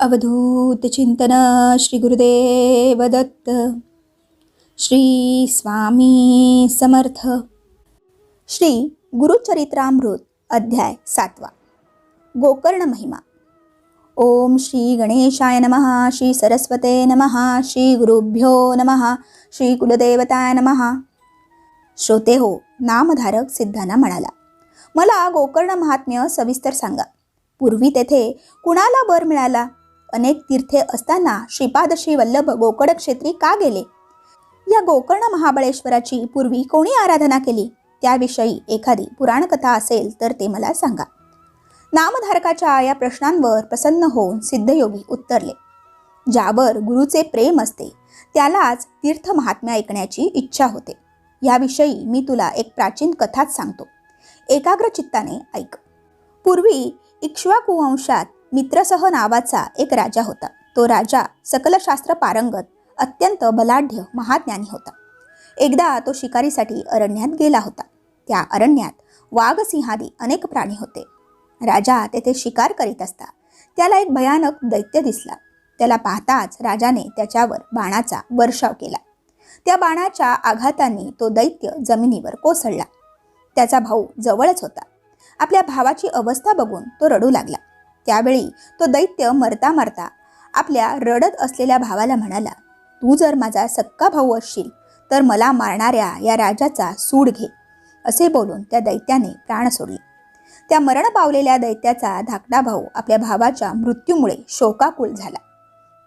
अवधूत चिंतन श्री गुरुदेव दत्त श्री स्वामी समर्थ. श्री गुरुचरित्रामृत अध्याय सातवा. गोकर्ण महिमा. ओम श्री गणेशाय नमः श्री सरस्वते नमः श्री गुरुभ्यो नमः श्री कुलदेवताय नमः. श्रोते हो नामधारक सिद्धांना म्हणाला मला गोकर्ण महात्म्य सविस्तर सांगा. पूर्वी तेथे कुणाला बर मिळाला? अनेक तीर्थे असताना श्रीपाद श्री वल्लभ गोकर्ण क्षेत्री का गेले? या गोकर्ण महाबळेश्वराची पूर्वी कोणी आराधना केली? त्याविषयी एखादी पुराणकथा असेल तर ते मला सांगा. नामधारकाच्या या प्रश्नांवर प्रसन्न होऊन सिद्धयोगी उत्तरले. ज्यावर गुरुचे प्रेम असते त्यालाच तीर्थ महात्म्य ऐकण्याची इच्छा होते. याविषयी मी तुला एक प्राचीन कथाच सांगतो. एकाग्र चित्ताने ऐक. पूर्वी इक्ष्वाकुवंशात मित्रसह नावाचा एक राजा होता. तो राजा सकलशास्त्र पारंगत अत्यंत बलाढ्य महाज्ञानी होता. एकदा तो शिकारीसाठी अरण्यात गेला होता. त्या अरण्यात वाघसिंहादी अनेक प्राणी होते. राजा तेथे शिकार करीत असता. त्याला एक भयानक दैत्य दिसला. त्याला पाहताच राजाने त्याच्यावर बाणाचा वर्षाव केला. त्या बाणाच्या आघाताने तो दैत्य जमिनीवर कोसळला. त्याचा भाऊ जवळच होता. आपल्या भावाची अवस्था बघून तो रडू लागला. त्यावेळी तो दैत्य मरता मरता आपल्या रडत असलेल्या भावाला म्हणाला तू जर माझा सक्का भाऊ असशील तर मला मारणाऱ्या या राजाचा सूड घे असे बोलून त्या दैत्याने प्राण सोडले. त्या मरण पावलेल्या दैत्याचा धाकटा भाऊ आपल्या भावाच्या मृत्यूमुळे शोकाकुल झाला.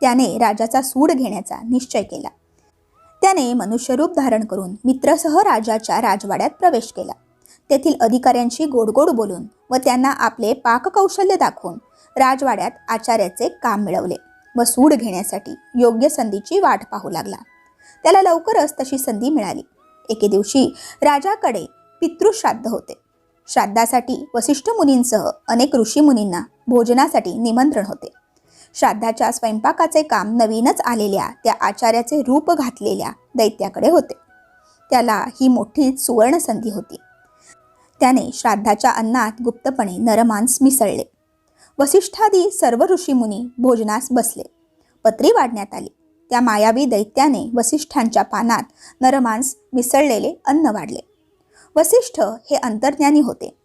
त्याने राजाचा सूड घेण्याचा निश्चय केला. त्याने मनुष्यरूप धारण करून मित्रसह राजाच्या राजवाड्यात प्रवेश केला. तेथील अधिकाऱ्यांशी गोडगोड बोलून व त्यांना आपले पाककौशल्य दाखवून राजवाड्यात आचार्याचे काम मिळवले व सूड घेण्यासाठी योग्य संधीची वाट पाहू लागला. त्याला लवकरच तशी संधी मिळाली. एके दिवशी राजाकडे पितृश्राद्ध होते. श्राद्धासाठी वसिष्ठ मुनींसह अनेक ऋषीमुनींना भोजनासाठी निमंत्रण होते. श्राद्धाच्या स्वयंपाकाचे काम नवीनच आलेल्या त्या आचार्याचे रूप घातलेल्या दैत्याकडे होते. त्याला ही मोठी सुवर्ण संधी होती. त्याने श्राद्धाच्या अन्नात गुप्तपणे नरमांस मिसळले. वसिष्ठादी सर्व ऋषीमुनी भोजनास बसले. पत्री वाढण्यात आली. त्या मायावी दैत्याने वसिष्ठांच्या पानात नरमांस मिसळलेले अन्न वाढले. वसिष्ठ हे अंतर्ज्ञानी होते.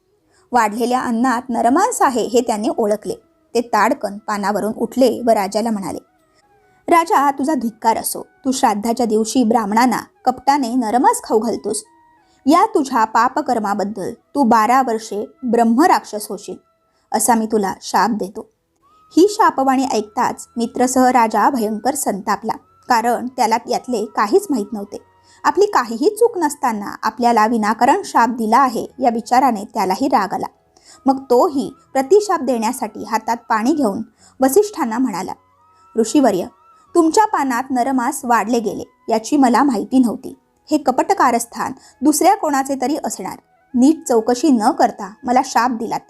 वाढलेल्या अन्नात नरमांस आहे हे त्याने ओळखले. ते ताडकन पानावरून उठले व राजाला म्हणाले राजा तुझा धिक्कार असो. तू श्राद्धाच्या दिवशी ब्राह्मणांना कपटाने नरमास खाऊ घालतोस. या तुझ्या पापकर्माबद्दल तू बारा वर्षे ब्रह्मराक्षस होशील. असा मी तुला शाप देतो. ही शापवाणी ऐकताच मित्रसह राजा भयंकर संतापला. कारण त्याला यातले काहीच माहीत नव्हते. आपली काहीही चूक नसताना आपल्याला विनाकारण शाप दिला आहे या विचाराने त्यालाही राग आला. मग तोही प्रतिशाप देण्यासाठी हातात पाणी घेऊन वसिष्ठांना म्हणाला ऋषीवर्य तुमच्या पानात नरमास वाढले गेले याची मला माहिती नव्हती. हे कपटकारस्थान दुसऱ्या कोणाचे तरी असणार. नीट चौकशी न करता मला शाप दिलात.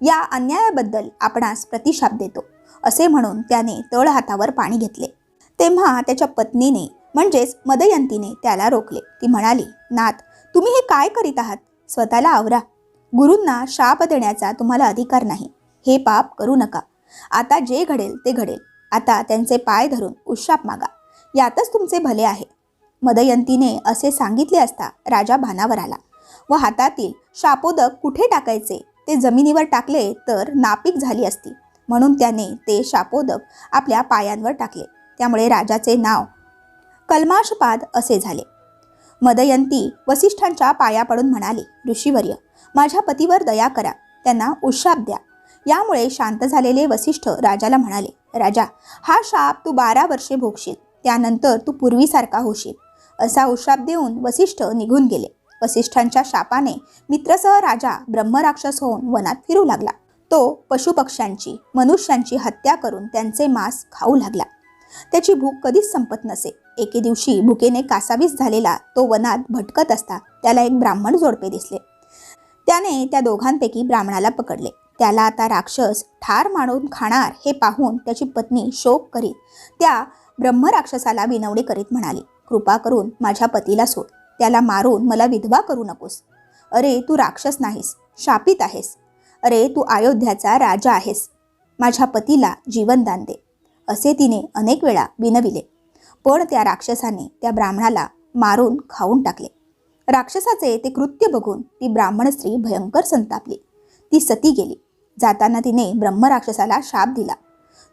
या अन्यायाबद्दल आपणास प्रतिशाप देतो असे म्हणून त्याने तळ हातावर पाणी घेतले. तेव्हा त्याच्या पत्नीने म्हणजेच मदयंतीने त्याला रोखले. ती म्हणाली नाथ तुम्ही हे काय करीत आहात? स्वतःला आवरा. गुरूंना शाप देण्याचा तुम्हाला अधिकार नाही. हे पाप करू नका. आता जे घडेल ते घडेल. आता त्यांचे पाय धरून उशाप मागा. यातच तुमचे भले आहे. मदयंतीने असे सांगितले असता राजा भानावर आला व हातातील शापोदक कुठे टाकायचे? ते जमिनीवर टाकले तर नापीक झाली असती. म्हणून त्याने ते शापोदक आपल्या पायांवर टाकले. त्यामुळे राजाचे नाव कल्माशपाद असे झाले. मदयंती वसिष्ठांच्या पाया पडून म्हणाली ऋषीवर्य माझ्या पतीवर दया करा. त्यांना उशाप द्या. यामुळे शांत झालेले वसिष्ठ राजाला म्हणाले राजा हा शाप तू बारा वर्षे भोगशील. त्यानंतर तू पूर्वीसारखा होशील. असा उशाप देऊन वसिष्ठ निघून गेले. वसिष्ठांच्या शापाने मित्रसह राजा ब्रह्मराक्षस होऊन वनात फिरू लागला. तो पशुपक्ष्यांची मनुष्यांची हत्या करून त्यांचे मांस खाऊ लागला. त्याची भूक कधीच संपत नसे. एके दिवशी भुकेने कासावीस झालेला तो वनात भटकत असता त्याला एक ब्राह्मण जोडपे दिसले. त्याने त्या दोघांपैकी ब्राह्मणाला पकडले. त्याला आता राक्षस ठार मारून खाणार हे पाहून त्याची पत्नी शोक करीत त्या ब्रह्मराक्षसाला विनवणी करीत म्हणाली कृपा करून माझ्या पतीला सोड. त्याला मारून मला विधवा करू नकोस. अरे तू राक्षस नाहीस शापित आहेस. अरे तू अयोध्याचा राजा आहेस. माझ्या पतीला जीवनदान दे. असे तिने अनेक वेळा विनविले. पण त्या राक्षसाने त्या ब्राह्मणाला मारून खाऊन टाकले. राक्षसाचे ते कृत्य बघून ती ब्राह्मण स्त्री भयंकर संतापली. ती सती गेली. जाताना तिने ब्रह्मराक्षसाला शाप दिला.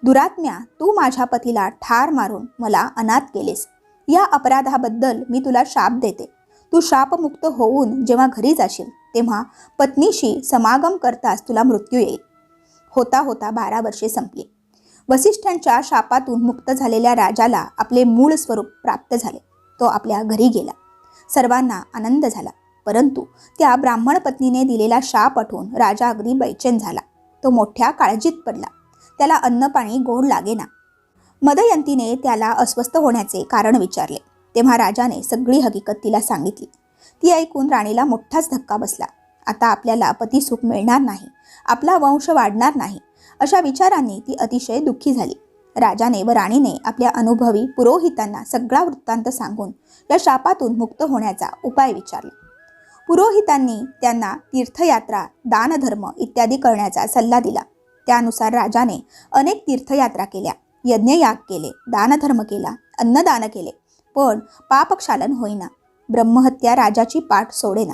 दुरात्म्या तू माझ्या पतीला ठार मारून मला अनाथ केलेस. या अपराधाबद्दल मी तुला शाप देते. तू शापमुक्त होऊन जेव्हा घरी जाशील तेव्हा पत्नीशी समागम करताच तुला मृत्यू येईल. होता होता बारा वर्षे संपली. वसिष्ठांच्या शापातून मुक्त झालेल्या राजाला आपले मूळ स्वरूप प्राप्त झाले. तो आपल्या घरी गेला. सर्वांना आनंद झाला. परंतु त्या ब्राह्मण पत्नीने दिलेला शाप आठवून राजा अगदी बैचेन झाला. तो मोठ्या काळजीत पडला. त्याला अन्न पाणी गोड लागेना. मदयंतीने त्याला अस्वस्थ होण्याचे कारण विचारले. तेव्हा राजाने सगळी हकीकत तिला सांगितली. ती ऐकून राणीला मोठाच धक्का बसला. आता आपल्याला पतिसुख मिळणार नाही. आपला वंश वाढणार नाही. अशा विचारांनी ती अतिशय दुःखी झाली. राजाने व राणीने आपल्या अनुभवी पुरोहितांना सगळा वृत्तांत सांगून या शापातून मुक्त होण्याचा उपाय विचारला. पुरोहितांनी त्यांना तीर्थयात्रा दानधर्म इत्यादी करण्याचा सल्ला दिला. त्यानुसार राजाने अनेक तीर्थयात्रा केल्या. यज्ञयाग केले दानधर्म केला अन्नदान केले पण पापक्षालन होईना. ब्रह्महत्या राजाची पाठ सोडेना.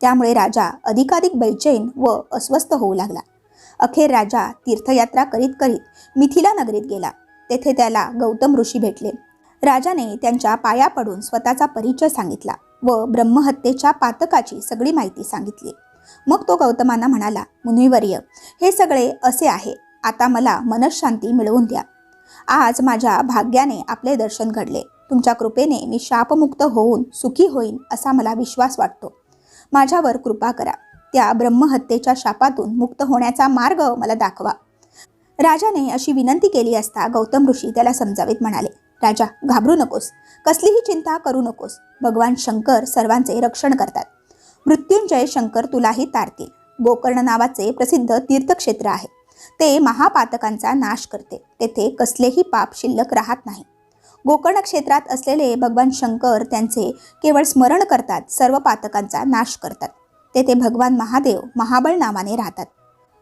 त्यामुळे राजा अधिकाधिक बैचैन व अस्वस्थ होऊ लागला. अखेर राजा तीर्थयात्रा करीत करीत मिथिला नगरीत गेला. तेथे त्याला गौतम ऋषी भेटले. राजाने त्यांच्या पाया पडून स्वतःचा परिचय सांगितला व ब्रह्महत्येच्या पातकाची सगळी माहिती सांगितली. मग तो गौतमांना म्हणाला मुनिवर्य हे सगळे असे आहे. आता मला मनशांती मिळवून द्या. आज माझ्या भाग्याने आपले दर्शन घडले. तुमच्या कृपेने मी शापमुक्त होऊन सुखी होईन असा मला विश्वास वाटतो. माझ्यावर कृपा करा. त्या ब्रह्महत्येच्या शापातून मुक्त होण्याचा मार्ग मला दाखवा. राजाने अशी विनंती केली असता गौतम ऋषी त्याला समजावीत म्हणाले राजा घाबरू नकोस. कसलीही चिंता करू नकोस. भगवान शंकर सर्वांचे रक्षण करतात. मृत्युंजय शंकर तुलाही तारतील. गोकर्ण नावाचे प्रसिद्ध तीर्थक्षेत्र आहे. ते महापातकांचा नाश करते. तेथे कसलेही पाप शिल्लक राहत नाही. गोकर्ण क्षेत्रात असलेले भगवान शंकर त्यांचे केवळ स्मरण करतात सर्व पातकांचा नाश करतात. तेथे भगवान महादेव महाबळ नावाने राहतात.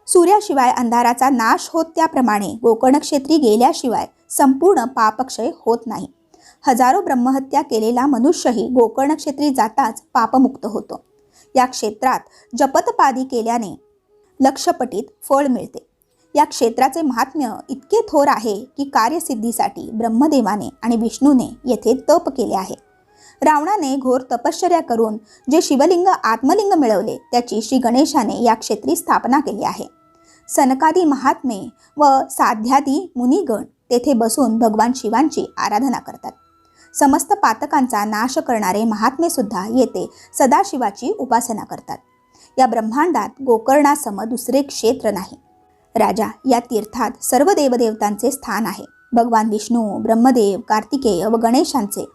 सूर्याशिवाय अंधाराचा नाश होत त्याप्रमाणे गोकर्ण क्षेत्री गेल्याशिवाय संपूर्ण पापक्षय होत नाही. हजारो ब्रह्महत्या केलेला मनुष्यही गोकर्ण क्षेत्री जाताच पापमुक्त होतो. या क्षेत्रात जपतपादी केल्याने लक्षपटीत फळ मिळते. या क्षेत्राचे महात्म्य इतके थोर आहे की कार्यसिद्धीसाठी ब्रह्मदेवाने आणि विष्णूने येथे तप केले आहे. रावणाने घोर तपश्चर्या करून जे शिवलिंग आत्मलिंग मिळवले त्याची श्री गणेशाने या क्षेत्री स्थापना केली आहे. सनकादी महात्मे व साध्यादी मुनिगण तेथे बसून भगवान शिवांची आराधना करतात. समस्त पातकांचा नाश करणारे महात्मे सुद्धा येथे सदाशिवाची उपासना करतात. या ब्रह्मांडात गोकर्णासम दुसरे क्षेत्र नाही. राजा या तीर्थात सर्व देवदेवतांचे स्थान आहे. भगवान विष्णू ब्रह्मदेव कार्तिकेय व गणेशांचे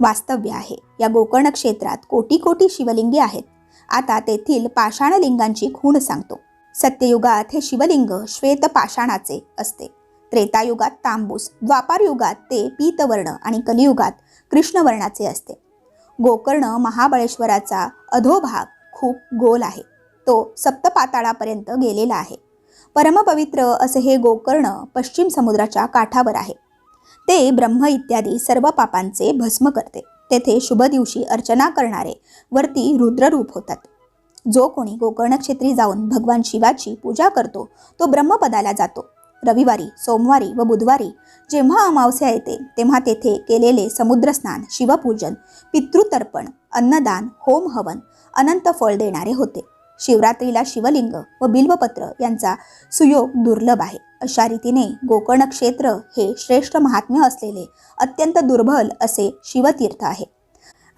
वास्तव्य आहे. या गोकर्ण क्षेत्रात कोटी कोटी शिवलिंगे आहेत. आता तेथील पाषाणलिंगांची खूण सांगतो. सत्ययुगात हे शिवलिंग श्वेत पाषाणाचे असते. त्रेतायुगात तांबूस द्वापार युगात ते पीतवर्ण आणि कलियुगात कृष्णवर्णाचे असते. गोकर्ण महाबळेश्वराचा अधोभाग खूप गोल आहे. तो सप्तपाताळापर्यंत गेलेला आहे. परमपवित्र असे हे गोकर्ण पश्चिम समुद्राच्या काठावर आहे. ते ब्रह्म इत्यादी सर्व पापांचे भस्म करते. तेथे शुभ दिवशी अर्चना करणारे वरती रुद्ररूप होतात. जो कोणी गोकर्ण क्षेत्री जाऊन भगवान शिवाची पूजा करतो तो ब्रह्मपदाला जातो. रविवारी सोमवारी व बुधवारी जेव्हा अमावस्या येते तेव्हा तेथे केलेले समुद्रस्नान शिवपूजन पितृतर्पण अन्नदान होम हवन अनंत फळ देणारे होते. शिवरात्रीला शिवलिंग व बिल्वपत्र यांचा सुयोग दुर्लभ आहे. अशा रीतीने गोकर्ण क्षेत्र हे श्रेष्ठ महात्म्य असलेले अत्यंत दुर्बल असे शिवतीर्थ आहे.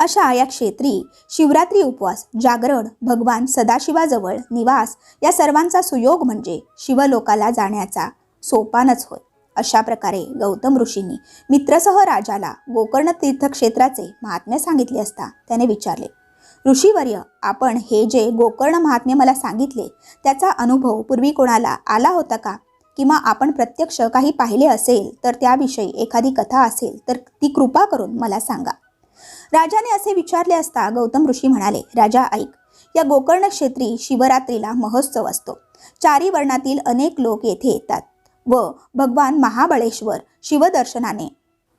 अशा या क्षेत्री शिवरात्री उपवास जागरण भगवान सदाशिवाजवळ निवास या सर्वांचा सुयोग म्हणजे शिवलोकाला जाण्याचा सोपानच होय. अशा प्रकारे गौतम ऋषींनी मित्रसह राजाला गोकर्ण तीर्थक्षेत्राचे महात्म्य सांगितले असता त्याने विचारले ऋषीवर्य आपण हे जे गोकर्ण महात्म्य मला सांगितले त्याचा अनुभव पूर्वी कोणाला आला होता का? किंवा आपण प्रत्यक्ष काही पाहिले असेल तर त्याविषयी एखादी कथा असेल तर ती कृपा करून मला सांगा. राजाने असे विचारले असता गौतम ऋषी म्हणाले राजा ऐक. या गोकर्ण क्षेत्री शिवरात्रीला महोत्सव असतो. चारी वर्णातील अनेक लोक येथे येतात व भगवान महाबळेश्वर शिवदर्शनाने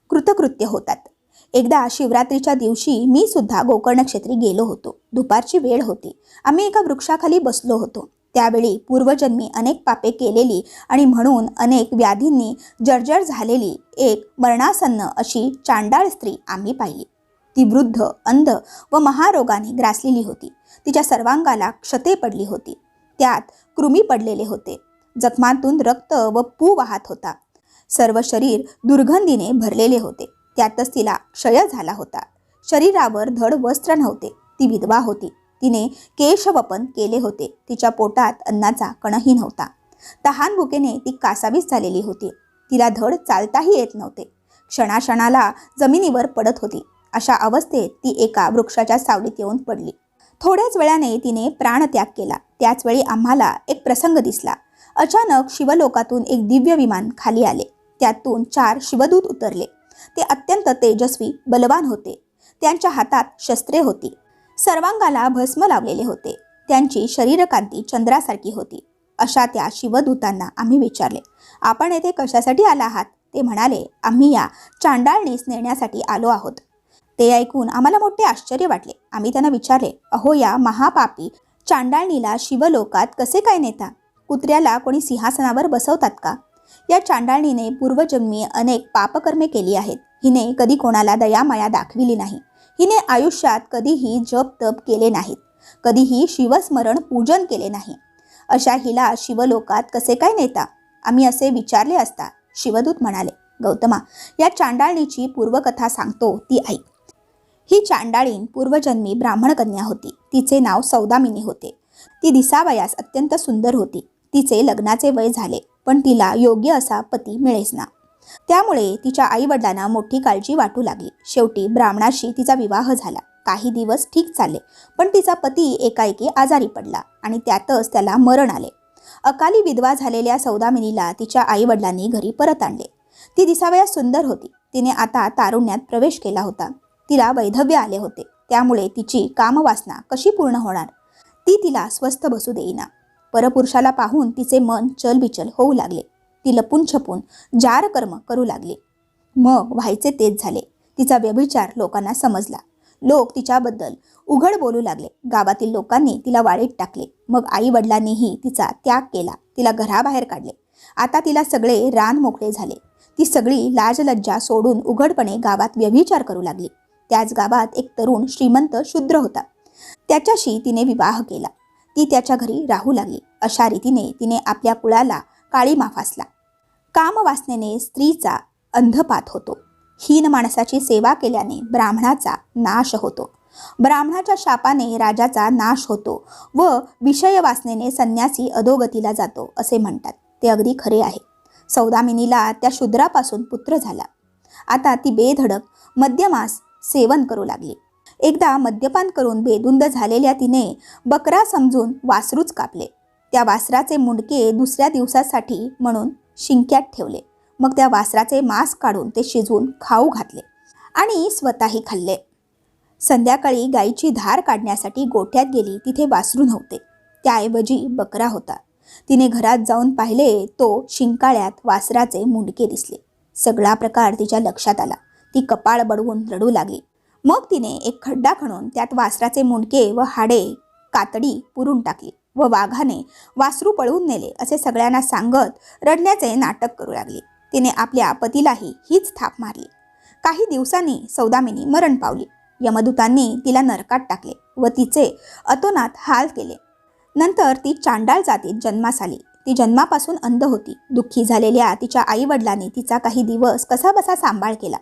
कृतकृत्य होतात. एकदा शिवरात्रीच्या दिवशी मी सुद्धा गोकर्णक्षेत्री गेलो होतो. दुपारची वेळ होती. आम्ही एका वृक्षाखाली बसलो होतो. त्यावेळी पूर्वजन्मी अनेक पापे केलेली आणि म्हणून अनेक व्याधींनी जर्जर झालेली एक मरणासन्न अशी चांडाळ स्त्री आम्ही पाहिली. ती वृद्ध अंध व महारोगाने ग्रासलेली होती. तिच्या सर्वांगाला क्षते पडली होती. त्यात कृमी पडलेले होते. जखमांतून रक्त व पू वाहत होता. सर्व शरीर दुर्गंधीने भरलेले होते. त्यातच तिला क्षय झाला होता. शरीरावर धड वस्त्र नव्हते. ती विधवा होती. तिने केशवपन केले होते. तिच्या पोटात अन्नाचा कणही नव्हता. तहान भुकेने ती कासावीस झालेली होती. तिला धड चालताही येत नव्हते. क्षणाक्षणाला जमिनीवर पडत होती. अशा अवस्थेत ती एका वृक्षाच्या सावलीत येऊन पडली. थोड्याच वेळाने तिने प्राणत्याग केला. त्याचवेळी आम्हाला एक प्रसंग दिसला. अचानक शिवलोकातून एक दिव्य विमान खाली आले. त्यातून चार शिवदूत उतरले. ते अत्यंत तेजस्वी बलवान होते. त्यांच्या हातात शस्त्रे होती. सर्वांगाला भस्म लावलेले होते. त्यांची शरीरकांती चंद्रासारखी होती. अशा त्या शिवदूतांना आम्ही विचारले आपण येथे कशासाठी आला आहात? ते म्हणाले आम्ही या चांडाळणीस नेण्यासाठी आलो आहोत. ते ऐकून आम्हाला मोठे आश्चर्य वाटले. आम्ही त्यांना विचारले अहो या महापापी चांडाळणीला शिवलोकात कसे काय नेता? कुत्र्याला कोणी सिंहासनावर बसवतात का? या चांडाळणीने पूर्वजन्मी अनेक पापकर्मे केली आहेत. हिने कधी कोणाला दयामाया दाखविली नाही. हिने आयुष्यात कधीही जप तप केले नाहीत. कधीही शिवस्मरण पूजन केले नाही. अशा हिला शिवलोकात कसे काय नेता? आम्ही असे विचारले असता शिवदूत म्हणाले गौतमा या चांडाळणीची पूर्वकथा सांगतो ती ऐक ही चांडाळीन पूर्वजन्मी ब्राह्मण कन्या होती. तिचे नाव सौदामिनी होते. ती दिसावयास अत्यंत सुंदर होती. तिचे लग्नाचे वय झाले. पण तिला योग्य असा पती मिळेच ना. त्यामुळे तिच्या आईवडिलांना मोठी काळजी वाटू लागली. शेवटी ब्राह्मणाशी तिचा विवाह झाला. काही दिवस ठीक चालले पण तिचा पती एकाएकी आजारी पडला आणि त्यातच त्याला मरण आले. अकाली विधवा झालेल्या सौदामिनीला तिच्या आईवडिलांनी घरी परत आणले. ती दिसावयास सुंदर होती. तिने आता तारुण्यात प्रवेश केला होता. तिला वैधव्य आले होते. त्यामुळे तिची कामवासना कशी पूर्ण होणार? ती तिला स्वस्थ बसू देईना. परपुरुषाला पाहून तिचे मन चलबिचल होऊ लागले. ती लपून छपून जार कर्म करू लागली. मग व्हायचे तेच झाले. तिचा व्यभिचार लोकांना समजला. लोक तिच्याबद्दल उघड बोलू लागले. गावातील लोकांनी तिला वाळीत टाकले. मग आई वडिलांनीही तिचा त्याग केला. तिला घराबाहेर काढले. आता तिला सगळे रान मोकळे झाले. ती सगळी लाजलज्जा सोडून उघडपणे गावात व्यभिचार करू लागली. त्याच गावात एक तरुण श्रीमंत शूद्र होता. त्याच्याशी तिने विवाह केला. ती त्याच्या घरी राहू लागली. अशा रीतीने तिने आपल्या कुळाला काळीमा फासला. कामवासनेने स्त्रीचा अंधपात होतो. हीन माणसाची सेवा केल्याने ब्राह्मणाचा नाश होतो. ब्राह्मणाच्या शापाने राजाचा नाश होतो व विषयवासनेने संन्यासी अधोगतीला जातो असे म्हणतात. ते अगदी खरे आहे. सौदामिनीला त्या शूद्रापासून पुत्र झाला. आता ती बेधडक मध्यमास सेवन करू लागली. एकदा मद्यपान करून बेदुंद झालेल्या तिने बकरा समजून वासरूच कापले. त्या वासराचे मुंडके दुसऱ्या दिवसासाठी म्हणून शिंक्यात ठेवले. मग त्या वासराचे मांस काढून ते शिजवून खाऊ घातले आणि स्वतःही खाल्ले. संध्याकाळी गाईची धार काढण्यासाठी गोठ्यात गेली तिथे वासरू नव्हते. त्याऐवजी बकरा होता. तिने घरात जाऊन पाहिले तो शिंकाळ्यात वासराचे मुंडके दिसले. सगळा प्रकार तिच्या लक्षात आला. ती कपाळ बडवून रडू लागली. मग तिने एक खड्डा खणून त्यात वासराचे मुंडके व हाडे कातडी पुरून टाकली व वाघाने वासरू पळवून नेले असे सगळ्यांना सांगत रडण्याचे नाटक करू लागली. तिने आपल्या पतीलाही हीच थाप मारली. काही दिवसांनी सौदामिनी मरण पावली. यमदूतांनी तिला नरकात टाकले व तिचे अतोनात हाल केले. नंतर ती चांडाळ जातीत जन्मास आली. ती जन्मापासून अंध होती. दुःखी झालेल्या तिच्या आईवडिलांनी तिचा काही दिवस कसाबसा सांभाळ केला.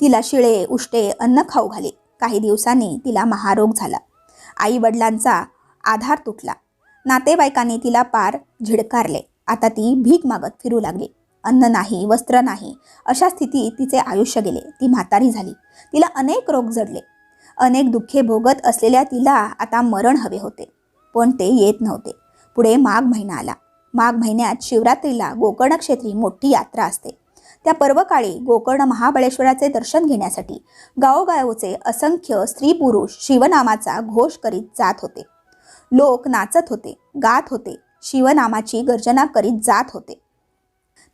तिला शिळे उष्टे अन्न खाऊ घाले. काही दिवसांनी तिला महारोग झाला. आई वडिलांचा आधार तुटला. नातेवाईकांनी तिला पार झिडकारले. आता ती भीक मागत फिरू लागली. अन्न नाही वस्त्र नाही अशा स्थितीत तिचे आयुष्य गेले. ती म्हातारी झाली. तिला अनेक रोग जडले. अनेक दुःखे भोगत असलेल्या तिला आता मरण हवे होते. पण ते येत नव्हते. पुढे माघ महिना आला. माघ महिन्यात शिवरात्रीला गोकर्णक्षेत्री मोठी यात्रा असते. त्या पर्वकाळी गोकर्ण महाबळेश्वराचे दर्शन घेण्यासाठी गावोगावचे असंख्य स्त्री पुरुष शिवनामाचा घोष करीत जात होते. लोक नाचत होते गात होते शिवनामाची गर्जना करीत जात होते.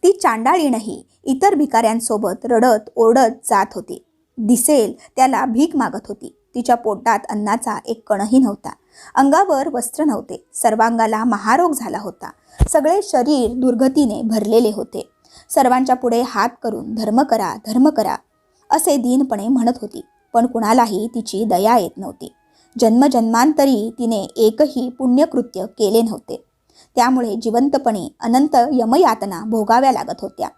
ती चांडाळीणही इतर भिकाऱ्यांसोबत रडत ओरडत जात होती. दिसेल त्याला भीक मागत होती. तिच्या पोटात अन्नाचा एक कणही नव्हता. अंगावर वस्त्र नव्हते. सर्वांगाला महारोग झाला होता. सगळे शरीर दुर्गतीने भरलेले होते. सर्वांच्या पुढे हात करून धर्म करा धर्म करा असे दीनपणे म्हणत होती. पण कुणालाही तिची दया येत नव्हती. जन्मजन्मांतरी तिने एकही पुण्यकृत्य केले नव्हते. त्यामुळे जिवंतपणे अनंत यमयातना भोगाव्या लागत होत्या.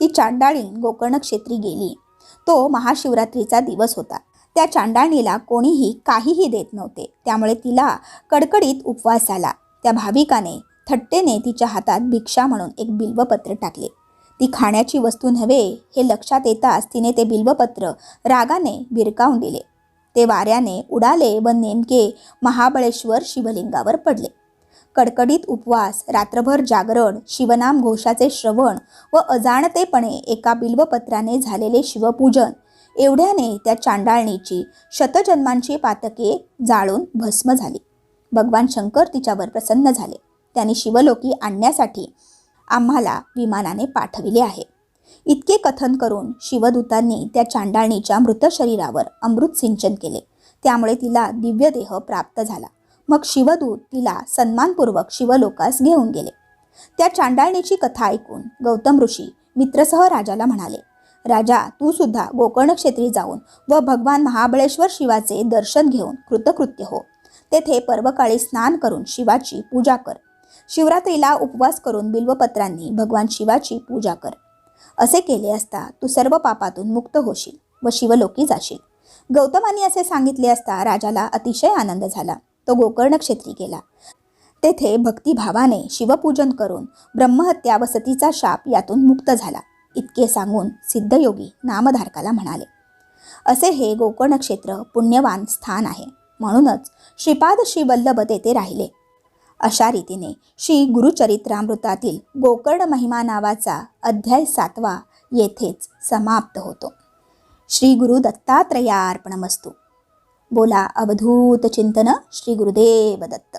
ती चांडाळी गोकर्ण क्षेत्री गेली. तो महाशिवरात्रीचा दिवस होता. त्या चांडाळणीला कोणीही काहीही देत नव्हते. त्यामुळे तिला कडकडीत उपवास आला त्या भाविकाने थट्टेने तिच्या हातात भिक्षा म्हणून एक बिल्वपत्र टाकले. ती खाण्याची वस्तू नव्हे हे लक्षात येताच तिने ते बिल्वपत्र रागाने भिरकावून दिले. ते वाऱ्याने उडाले व नेमके महाबळेश्वर शिवलिंगावर पडले. कडकडीत उपवास रात्रभर जागरण शिवनाम घोषाचे श्रवण व अजाणतेपणे एका बिल्वपत्राने झालेले शिवपूजन एवढ्याने त्या चांडाळणीची शतजन्मांची पातके जाळून भस्म झाली. भगवान शंकर तिच्यावर प्रसन्न झाले. त्यांनी शिवलोकी आणण्यासाठी आम्हाला विमानाने पाठविले आहे. इतके कथन करून शिवदूतांनी त्या चांडाळणीच्या मृत शरीरावर अमृत सिंचन केले. त्यामुळे तिला दिव्य देह प्राप्त झाला. मग शिवदूत तिला सन्मानपूर्वक शिवलोकास घेऊन गेले. त्या चांडाळणीची कथा ऐकून गौतम ऋषी मित्रसह राजाला म्हणाले राजा तू सुद्धा गोकर्ण क्षेत्री जाऊन व भगवान महाबळेश्वर शिवाचे दर्शन घेऊन कृतकृत्य हो. तेथे पर्वकाळी स्नान करून शिवाची पूजा कर. शिवरात्रीला उपवास करून बिल्वपत्रांनी भगवान शिवाची पूजा कर. असे केले असता तू सर्व पापातून मुक्त होशील व शिवलोकी जाशील. गौतमाने असे सांगितले असता राजाला अतिशय आनंद झाला. तो गोकर्ण क्षेत्री गेला. तेथे भक्तिभावाने शिवपूजन करून ब्रह्महत्या व सतीचा शाप यातून मुक्त झाला. इतके सांगून सिद्धयोगी नामधारकाला म्हणाले असे हे गोकर्ण क्षेत्र पुण्यवान स्थान आहे. म्हणूनच श्रीपाद श्रीवल्लभ तेथे राहिले. अशा रीतीने श्री गुरुचरित्रामृतातील गोकर्ण महिमा नावाचा अध्याय सातवा येथेच समाप्त होतो. श्री गुरु दत्तात्रयार्पणमस्तू बोला अवधूत चिंतन श्री गुरुदेव दत्त.